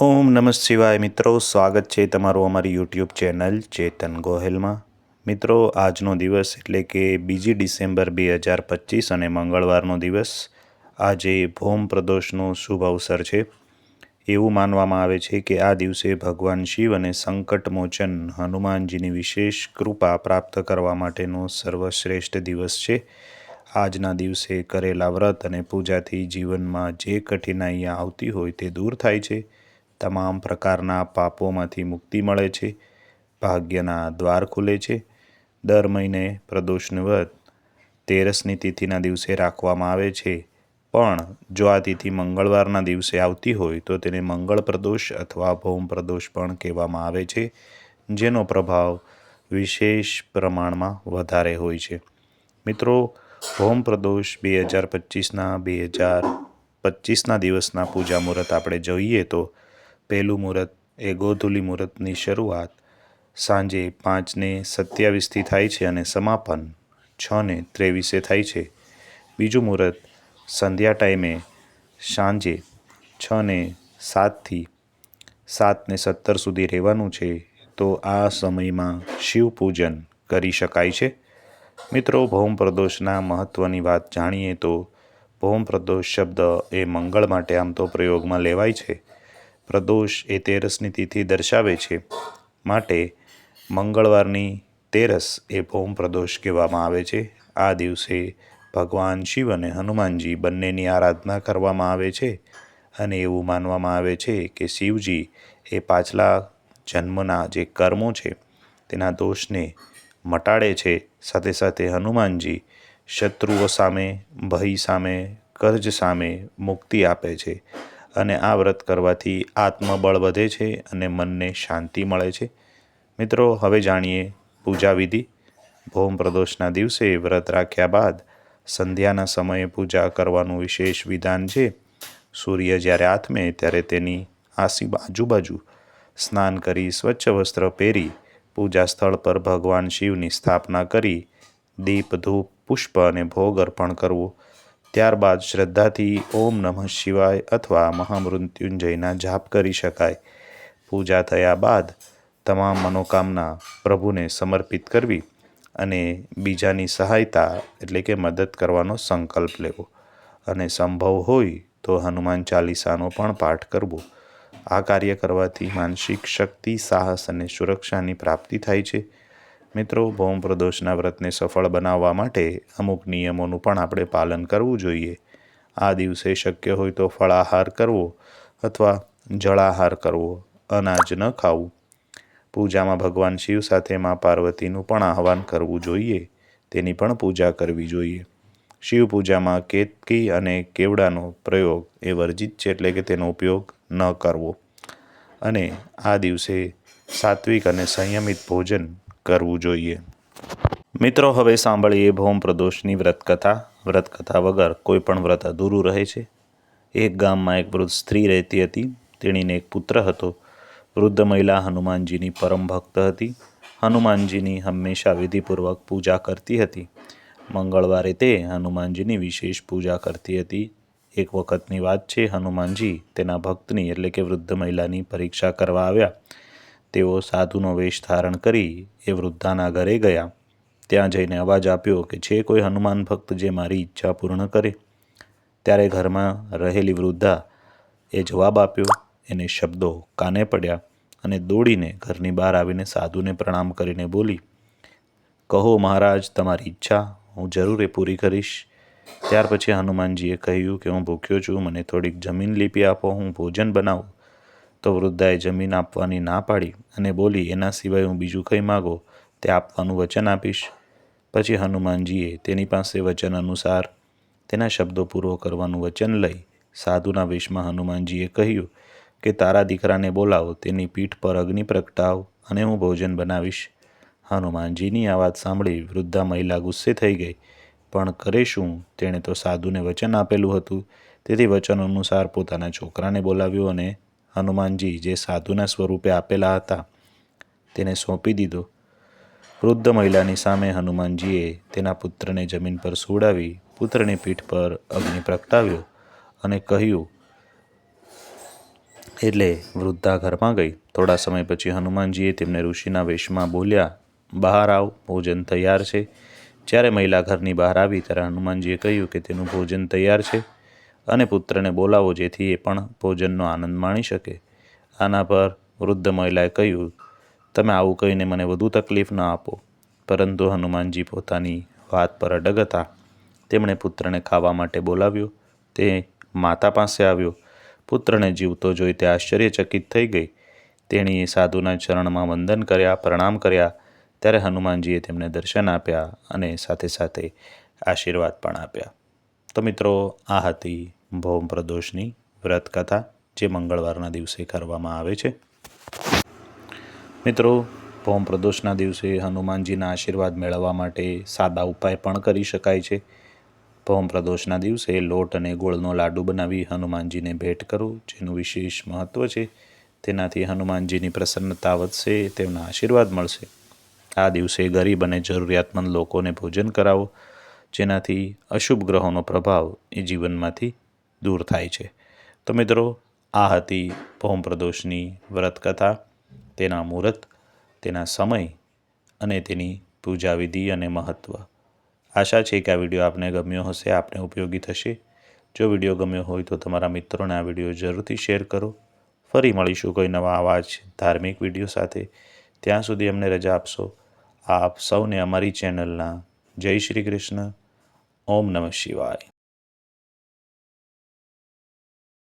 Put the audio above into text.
ઓમ નમઃ શિવાય. મિત્રો, સ્વાગત છે તમારું અમારી યુટ્યુબ ચેનલ ચેતન ગોહેલમાં. મિત્રો, આજનો દિવસ એટલે કે બીજી ડિસેમ્બર બે હજાર પચીસ અને મંગળવારનો દિવસ આજે ભૌમ પ્રદોષનો શુભ અવસર છે. એવું માનવામાં આવે છે કે આ દિવસે ભગવાન શિવ અને સંકટમોચન હનુમાનજીની વિશેષ કૃપા પ્રાપ્ત કરવા માટેનો સર્વશ્રેષ્ઠ દિવસ છે. આજના દિવસે કરેલા વ્રત અને પૂજાથી જીવનમાં જે કઠિનાઈ આવતી હોય તે દૂર થાય છે. તમામ પ્રકારના પાપોમાંથી મુક્તિ મળે છે, ભાગ્યના દ્વાર ખુલે છે. દર મહિને પ્રદોષનું વ્રત તેરસની તિથિના દિવસે રાખવામાં આવે છે. પણ જો આ તિથિ મંગળવારના દિવસે આવતી હોય, તો તેને મંગળ પ્રદોષ અથવા ભૌમ પ્રદોષ પણ કહેવામાં આવે છે, જેનો પ્રભાવ વિશેષ પ્રમાણમાં વધારે હોય છે. મિત્રો, ભૌમ પ્રદોષ બે હજાર પચીસના બે હજાર પચીસના દિવસના પૂજા મુહૂર્ત આપણે જોઈએ તો પહેલું મુહૂર્ત, એ ગોધુલી મુહૂર્તની શરૂઆત સાંજે પાંચને સત્યાવીસથી થાય છે અને સમાપન છને ત્રેવીસે થાય છે. બીજું મુહૂર્ત સંધ્યા ટાઈમે સાંજે છને સાતથી સાતને સત્તર સુધી રહેવાનું છે, તો આ સમયમાં શિવ પૂજન કરી શકાય છે. મિત્રો, ભૌમ પ્રદોષના મહત્ત્વની વાત જાણીએ તો ભૌમ પ્રદોષ શબ્દ એ મંગળ માટે આમ તો પ્રયોગમાં લેવાય છે. પ્રદોષ એ તેરસની તિથિ દર્શાવે છે. માટે મંગળવારની તેરસ એ ભૌમ પ્રદોષ કહેવામાં આવે છે. આ દિવસે ભગવાન શિવ અને હનુમાનજી બંનેની આરાધના કરવામાં આવે છે અને એવું માનવામાં આવે છે કે શિવજી એ પાછલા જન્મના જે કર્મો છે તેના દોષને મટાડે છે. સાથે સાથે હનુમાનજી શત્રુઓ સામે, ભય સામે, કર્જ સામે મુક્તિ આપે છે. અને આ વ્રત કરવાથી આત્મબળ વધે છે અને મનને શાંતિ મળે છે. મિત્રો, હવે જાણીએ પૂજા વિધિ ભૌમ પ્રદોષના દિવસે વ્રત રાખ્યા બાદ સંધ્યાના સમયે પૂજા કરવાનું વિશેષ વિધાન છે. સૂર્ય જ્યારે આથમે ત્યારે તેની આસી આજુબાજુ સ્નાન કરી સ્વચ્છ વસ્ત્ર પહેરી પૂજા સ્થળ પર ભગવાન શિવની સ્થાપના કરી દીપ, ધૂપ, પુષ્પ અને ભોગ અર્પણ કરવું. ત્યારબાદ શ્રદ્ધાથી ઓમ નમઃ શિવાય અથવા મહામૃત્યુંજયના જાપ કરી શકાય. પૂજા થયા બાદ તમામ મનોકામના પ્રભુને સમર્પિત કરવી અને બીજાની સહાયતા એટલે કે મદદ કરવાનો સંકલ્પ લેવો. અને સંભવ હોય તો હનુમાન ચાલીસાનો પણ પાઠ કરવો. આ કાર્ય કરવાથી માનસિક શક્તિ, સાહસ અને સુરક્ષાની પ્રાપ્તિ થાય છે. મિત્રો, ભૌમ પ્રદોષના વ્રતને સફળ બનાવવા માટે અમુક નિયમોનું પણ આપણે પાલન કરવું જોઈએ. આ દિવસે શક્ય હોય તો ફળાહાર કરવો અથવા જળાહાર કરવો, અનાજ ન ખાવું. પૂજામાં ભગવાન શિવ સાથે મા પાર્વતીનું પણ આહવાન કરવું જોઈએ. તેની પણ પૂજા કરવી જોઈએ. શિવ પૂજામાં કેતકી અને કેવડાનો પ્રયોગ એ વર્જિત છે એટલે કે તેનો ઉપયોગ ન કરવો. અને આ દિવસે સાત્વિક અને સંયમિત ભોજન કરવું જોઈએ. મિત્રો, હવે સાંભળીએ ભૌમ પ્રદોષની વ્રતકથા. વ્રતકથા વગર કોઈ પણ વ્રત અધૂરું રહે છે. એક ગામમાં એક વૃદ્ધ સ્ત્રી રહેતી હતી. તેણીને એક પુત્ર હતો. વૃદ્ધ મહિલા હનુમાનજીની પરમ ભક્ત હતી. હનુમાનજીની હંમેશા વિધિપૂર્વક પૂજા કરતી હતી. મંગળવારે તે હનુમાનજીની વિશેષ પૂજા કરતી હતી. એક વખતની વાત છે, હનુમાનજી તેના ભક્તની એટલે કે વૃદ્ધ મહિલાની પરીક્ષા કરવા આવ્યા. તેઓ સાધુનો વેશ ધારણ કરી એ વૃદ્ધાના ઘરે ગયા. ત્યાં જઈને અવાજ આપ્યો કે છે કોઈ હનુમાન ભક્ત જે મારી ઈચ્છા પૂર્ણ કરે. ત્યારે ઘરમાં રહેલી વૃદ્ધા એ જવાબ આપ્યો, એને શબ્દો કાને પડ્યા અને દોડીને ઘરની બહાર આવીને સાધુને પ્રણામ કરીને બોલી, કહો મહારાજ, તમારી ઈચ્છા હું જરૂર એ પૂરી કરીશ. ત્યાર પછી હનુમાનજીએ કહ્યું કે હું ભૂખ્યો છું, મને થોડીક જમીન લીપી આપો, હું ભોજન બનાવું. તો વૃદ્ધાએ જમીન આપવાની ના પાડી અને બોલી, એના સિવાય હું બીજું કંઈ માગો? તે આપવાનું વચન આપીશ. પછી હનુમાનજીએ તેની પાસે વચન અનુસાર તેના શબ્દો પૂરો કરવાનું વચન લઈ સાધુના વેશમાં હનુમાનજીએ કહ્યું કે, તારા દીકરાને બોલાવો, તેની પીઠ પર અગ્નિ પ્રગટાવ અને હું ભોજન બનાવીશ. હનુમાનજીની આ વાત સાંભળી વૃદ્ધા મહિલા ગુસ્સે થઈ ગઈ. પણ કરે શું? તેણે તો સાધુને વચન આપેલું હતું. તેથી વચન અનુસાર પોતાના છોકરાને બોલાવ્યો અને હનુમાનજી જે સાધુના સ્વરૂપે આપેલા હતા, તેને સોંપી દીધો. વૃદ્ધ મહિલાની સામે હનુમાનજીએ તેના પુત્રને જમીન પર સુવડાવી પુત્રની પીઠ પર અગ્નિ પ્રગટાવ્યો અને કહ્યું, એટલે વૃદ્ધા ઘરમાં ગઈ. થોડા સમય પછી હનુમાનજીએ તેમને ઋષિના વેશમાં બોલ્યા, બહાર આવ, ભોજન તૈયાર છે. જ્યારે મહિલા ઘરની બહાર આવી ત્યારે હનુમાનજીએ કહ્યું કે તેનું ભોજન તૈયાર છે. અને પુત્રને બોલાવો જેથી એ પણ ભોજનનો આનંદ માણી શકે. આના પર વૃદ્ધ મહિલાએ કહ્યું, તમે આવું કહીને મને વધુ તકલીફ ન આપો. પરંતુ હનુમાનજી પોતાની વાત પર અડગ હતા. તેમણે પુત્રને ખાવા માટે બોલાવ્યો. તે માતા પાસે આવ્યો. પુત્રને જીવતો જોઈ તે આશ્ચર્યચકિત થઈ ગઈ. તેણીએ સાધુના ચરણમાં વંદન કર્યા, પ્રણામ કર્યા. ત્યારે હનુમાનજીએ તેમને દર્શન આપ્યા અને સાથે સાથે આશીર્વાદ પણ આપ્યા. તો મિત્રો, આ હતી ભૌમ પ્રદોષની વ્રત કથા જે મંગળવારના દિવસે કરવામાં આવે છે. મિત્રો, ભૌમ પ્રદોષના દિવસે હનુમાનજીના આશીર્વાદ મેળવવા માટે સાદા ઉપાય પણ કરી શકાય છે. ભૌમ પ્રદોષના દિવસે લોટ અને ગોળનો લાડુ બનાવી હનુમાનજીને ભેટ કરો, જેનું વિશેષ મહત્ત્વ છે. તેનાથી હનુમાનજીની પ્રસન્નતા વધશે, તેમના આશીર્વાદ મળશે. આ દિવસે ગરીબ અને જરૂરિયાતમંદ લોકોને ભોજન કરાવો જેનાથી અશુભ ગ્રહોનો પ્રભાવ એ જીવનમાંથી દૂર થાય છે. તો મિત્રો, આ હતી ભૌમ પ્રદોષની વ્રત કથા તેના મુહૂર્ત, તેના સમય અને તેની પૂજા વિધિ અને મહત્ત્વ આશા છે કે આ વીડિયો આપને ગમ્યો હશે, આપને ઉપયોગી થશે. જો વીડિયો ગમ્યો હોય તો તમારા મિત્રોને આ વીડિયો જરૂરથી શેર કરો. ફરી મળીશું કોઈ નવા આવા જ ધાર્મિક વીડિયો સાથે. ત્યાં સુધી અમને રજા આપશો. આપ સૌને અમારી ચેનલના જય શ્રી કૃષ્ણ. ઓમ નમઃ શિવાય.